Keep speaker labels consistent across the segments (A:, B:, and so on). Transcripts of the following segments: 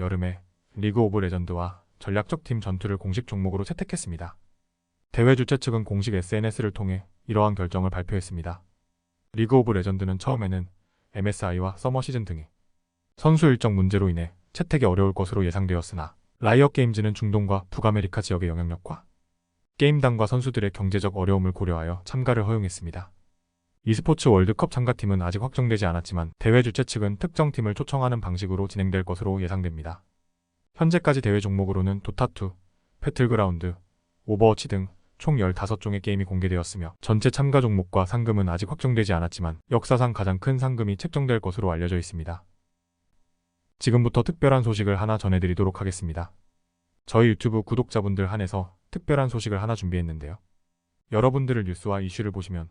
A: 여름에 리그 오브 레전드와 전략적 팀 전투를 공식 종목으로 채택했습니다. 대회 주최 측은 공식 SNS를 통해 이러한 결정을 발표했습니다. 리그 오브 레전드는 처음에는 MSI와 서머 시즌 등의 선수 일정 문제로 인해 채택이 어려울 것으로 예상되었으나 라이엇 게임즈는 중동과 북아메리카 지역의 영향력과 게임단과 선수들의 경제적 어려움을 고려하여 참가를 허용했습니다. E스포츠 월드컵 참가팀은 아직 확정되지 않았지만 대회 주최 측은 특정 팀을 초청하는 방식으로 진행될 것으로 예상됩니다. 현재까지 대회 종목으로는 도타2, 배틀그라운드, 오버워치 등 총 15종의 게임이 공개되었으며 전체 참가 종목과 상금은 아직 확정되지 않았지만 역사상 가장 큰 상금이 책정될 것으로 알려져 있습니다. 지금부터 특별한 소식을 하나 전해드리도록 하겠습니다. 저희 유튜브 구독자분들 한해서 특별한 소식을 하나 준비했는데요. 여러분들을 뉴스와 이슈를 보시면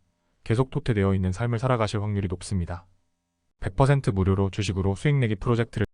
A: 계속 토태되어 있는 삶을 살아가실 확률이 높습니다. 100% 무료로 주식으로 수익 내기 프로젝트를